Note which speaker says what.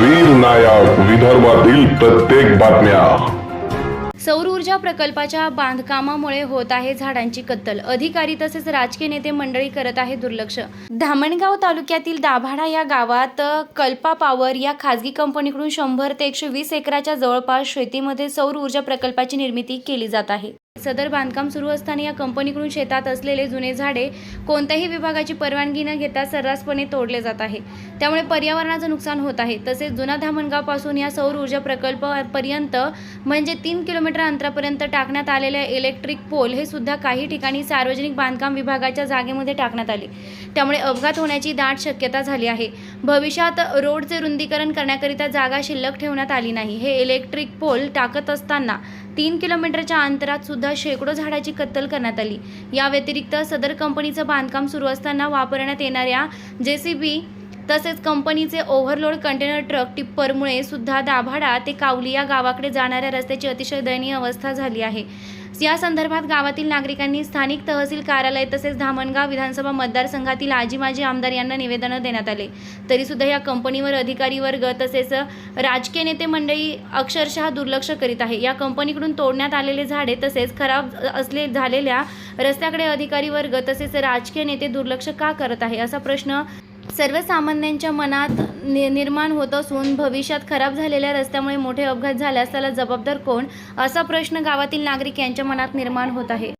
Speaker 1: वीर नायक विदर्भातील प्रत्येक बातम्या.
Speaker 2: सौर ऊर्जा प्रकल्पाच्या बांधकामामुळे होत आहे झाडांची कत्तल. अधिकारी तसेच राजकीय नेते मंडळी करत आहे दुर्लक्ष. धामणगाव तालुक्यातील दाभाडा या गावात कल्पा पॉवर या खाजगी कंपनीकडून शंभर ते एकशे वीस एकराच्या जवळपास शेतीमध्ये सौर ऊर्जा प्रकल्पाची निर्मिती केली जात आहे. सदर बांधकाम सुरू असताना या कंपनीकडून शेतात असलेले जुने झाडे कोणत्याही विभागाची परवानगी न घेता सर्रासपणे तोडले जात आहे. त्यामुळे पर्यावरणाचं नुकसान होत आहे. तसेच जुना धामणगावपासून या सौर ऊर्जा प्रकल्पापर्यंत म्हणजे तीन किलोमीटर अंतरापर्यंत टाकण्यात आलेले इलेक्ट्रिक पोल हे सुद्धा काही ठिकाणी सार्वजनिक बांधकाम विभागाच्या जागेमध्ये टाकण्यात आले. त्यामुळे अपघात होण्याची दाट शक्यता झाली आहे. भविष्यात रोडचे रुंदीकरण करण्याकरिता जागा शिल्लक ठेवण्यात आली नाही. हे इलेक्ट्रिक पोल टाकत असताना तीन किलोमीटरच्या अंतरात सुद्धा शेकडो झाडाची कत्तल करण्यात आली. या व्यतिरिक्त सदर कंपनीचं बांधकाम सुरू असताना वापरण्यात येणाऱ्या जे सी बी तसेच कंपनीचे ओव्हरलोड कंटेनर ट्रक टिप्परमुळे सुद्धा दाभाडा ते कावली या गावाकडे जाणाऱ्या रस्त्याची अतिशय दयनीय अवस्था झाली आहे. या संदर्भात गावातील नागरिकांनी स्थानिक तहसील कार्यालय तसेच धामणगाव विधानसभा मतदारसंघातील आजी माजी आमदार यांना निवेदनं देण्यात आले. तरीसुद्धा या कंपनीवर अधिकारी वर्ग तसेच राजकीय नेते मंडळी अक्षरशः दुर्लक्ष करीत आहे. या कंपनीकडून तोडण्यात आलेले झाडे तसेच खराब असले झालेल्या रस्त्याकडे अधिकारी वर्ग तसेच राजकीय नेते दुर्लक्ष का करत आहे असा प्रश्न सर्वसामान्यांच्या मनात नि निर्माण होत असून भविष्यात खराब झालेल्या रस्त्यामुळे मोठे अपघात झाल्यास त्याला जबाबदार कोण? असा प्रश्न गावातील नागरिक यांच्या मनात निर्माण होत आहे.